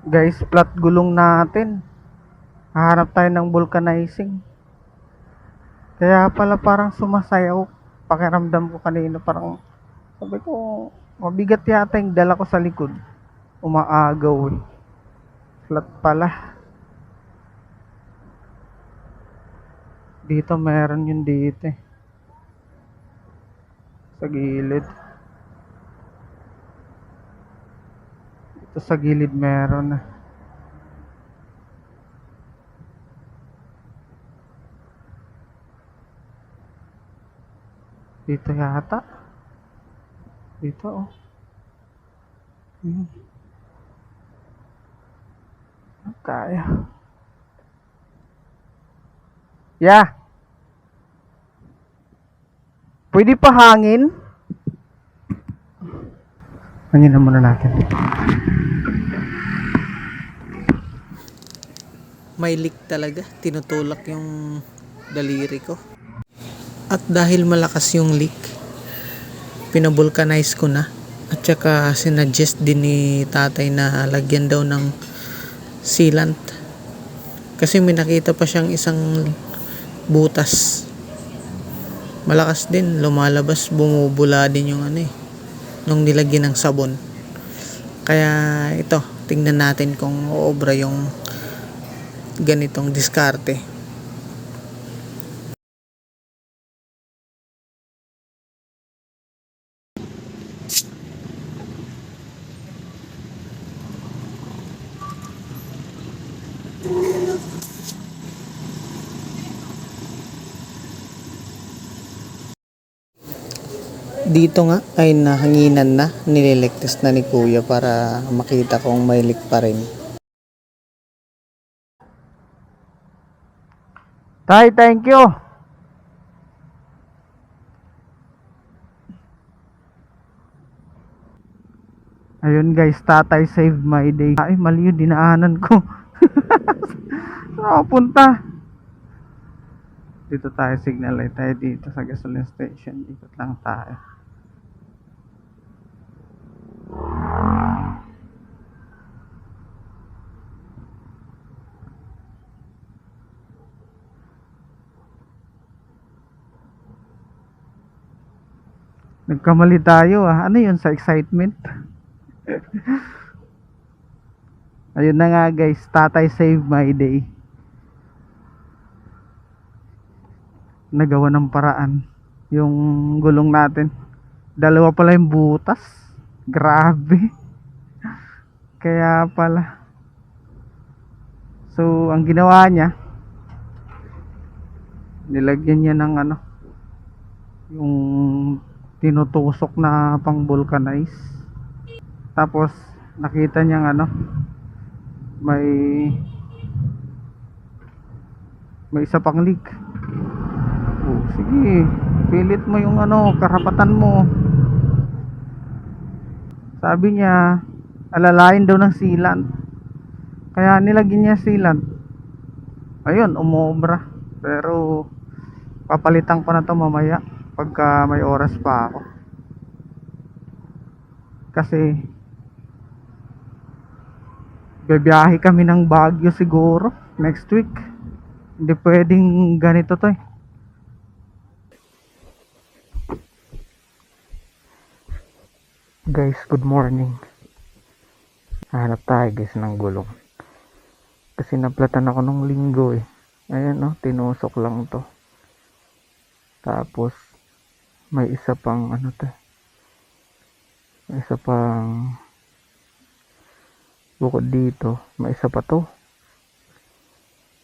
Guys, flat gulong natin. Hahanap tayo ng vulcanizing. Kaya pala parang sumasayaw. Pakiramdam ko kanina parang sabi ko mabigat yata yung dala ko sa likod. Umaagaw eh. Flat pala. Dito meron yun dito eh. Sa gilid. Dito sa gilid meron. Dito yata. Dito oh. Hmm. Kaya. Yeah. Pwede pa hangin? Hangin na muna natin. May leak talaga. Tinutulak yung daliri ko. At dahil malakas yung leak, pinabulkanize ko na. At saka sinadjust din ni tatay na lagyan daw ng sealant. Kasi may nakita pa siyang isang butas. Malakas din, lumalabas, bumubula din yung ano eh. Nung nilagyan ng sabon. Kaya ito, tingnan natin kung obra yung ganitong diskarte. Dito nga ay nahanginan na, nililigtas na ni kuya para makita kung may leak pa rin. Tay, thank you. Ayun guys, tatay saved my day. Ay, mali yun, dinaanan ko. Saan punta? Dito tayo, signal light tayo dito sa gasoline station. Ikot lang tayo. Nagkamali tayo ah. Ano yun sa excitement? Ayun na nga guys, tatay save my day. Nagawa ng paraan yung gulong natin. Dalawa pala yung butas. Grabe. Kaya pala. So, ang ginawa niya, nilagyan niya ng ano, yung tinutusok na pang vulcanize. Tapos, nakita niyang ano, may may isa pang leak. Oh, sige, pilit mo yung ano, karapatan mo. Sabi niya, alalain daw ng sealant. Kaya nilagyan niya sealant. Ayun, umobra. Pero, papalitan ko na to mamaya pagka may oras pa ako. Kasi, Bebiyahe kami ng Baguio siguro next week. Hindi pwedeng ganito to eh. Guys, good morning. Hanap tayo guys ng gulong. Kasi naplatan ako nung linggo eh. Ayan no, tinusok lang to. Tapos, may isa pang ano to. May isa pang bukod dito. May isa pa to.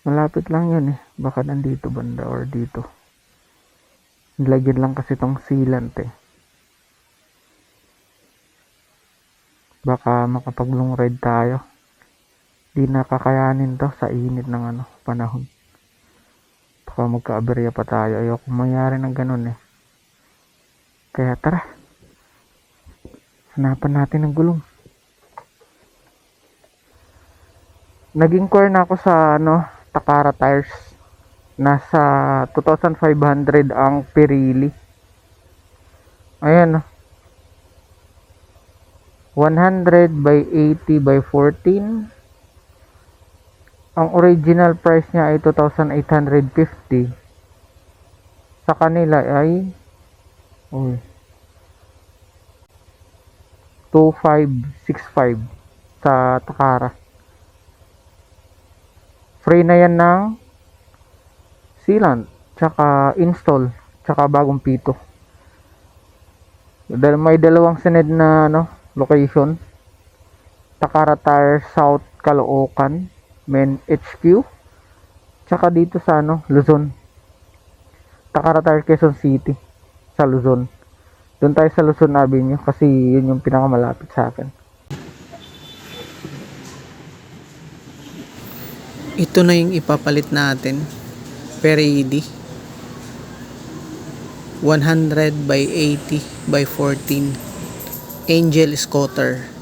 Malapit lang yun eh. Baka nandito banda or dito. Nilagyan lang kasi tong sealant eh. Baka makapag long ride tayo. Di nakakayanin to sa init ng ano panahon. Baka magka-aberya pa tayo. Ayoko mayari ng ganun eh kaya tara hanapan natin ng gulong nag-inquire na ako sa ano, Takara tires. Nasa 2,500 ang Pirelli. Ayan. oh. 100 by 80 by 14 ang original price niya ay 2,850 sa kanila ay uy, 2565 sa Takara. Free na yan ng sealant tsaka install tsaka bagong pito. Dahil may dalawang sined na ano, location. Takara Tire South Caloocan Main HQ tsaka dito sa ano Luzon. Takara Tire Quezon City sa Luzon doon tayo sa Luzon Avenue kasi yun yung pinakamalapit sa akin Ito na yung ipapalit natin. Peridi. 100 by 80 by 14. Angel Scooter.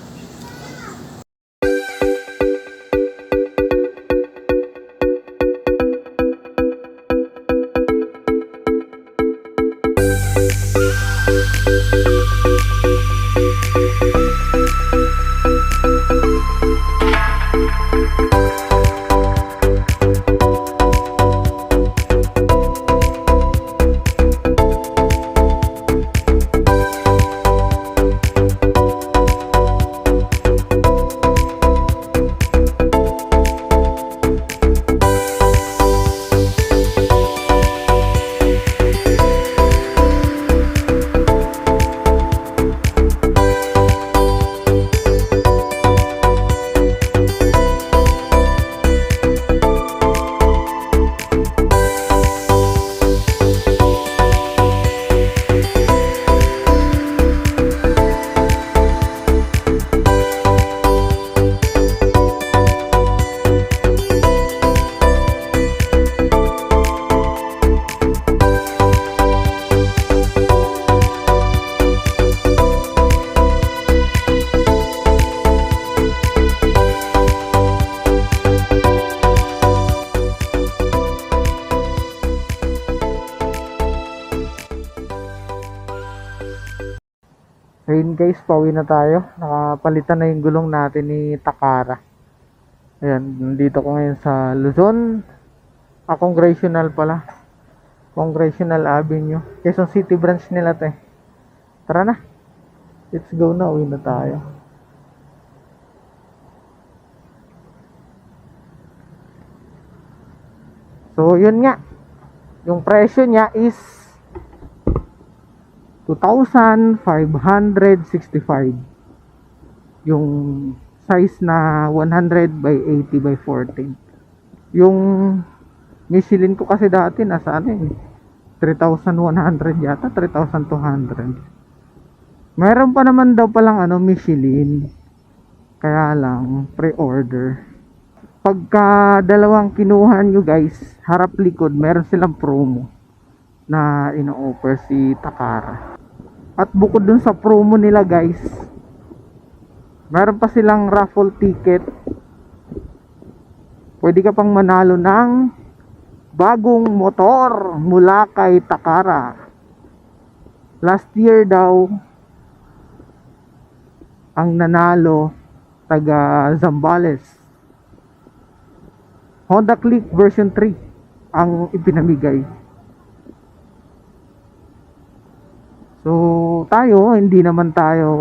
Ayun guys, pauwi na tayo. Nakapalitan na yung gulong natin ni Takara. Ayan, nandito ko ngayon sa Luzon. Ah, Congressional pala. Congressional Avenue. Quezon City branch nila to eh. Tara na. Let's go na. Uwi na tayo. So, yun nga. Yung presyo niya is 2,565 yung size na 100 by 80 by 14 yung Michelin ko kasi dati nasa ano eh 3,100 yata 3,200 meron pa naman daw palang ano Michelin. Kaya lang pre-order. Pagka dalawang kinuha nyo guys harap likod meron silang promo na ino-offer si Takara. At bukod dun sa promo nila guys, meron pa silang raffle ticket. Pwede ka pang manalo ng bagong motor mula kay Takara. Last year daw, ang nanalo taga Zambales. Honda Click version 3 ang ipinamigay. So, tayo, hindi naman tayo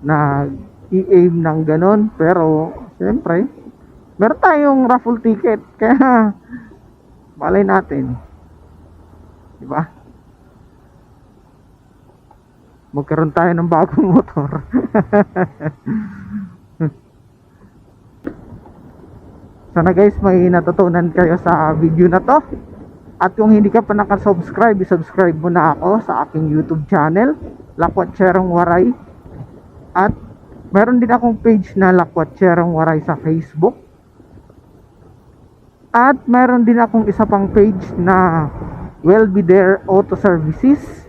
na i-aim ng ganon. Pero, syempre, meron tayong raffle ticket. Kaya, malay natin. Diba? Magkaroon tayo ng bagong motor. Sana guys, may natutunan kayo sa video na to. At kung hindi ka pa nakasubscribe, subscribe mo na ako sa aking YouTube channel, Lakwat Cherong Waray. At meron din akong page na Lakwat Cherong Waray sa Facebook. At meron din akong isa pang page na Well Be There Auto Services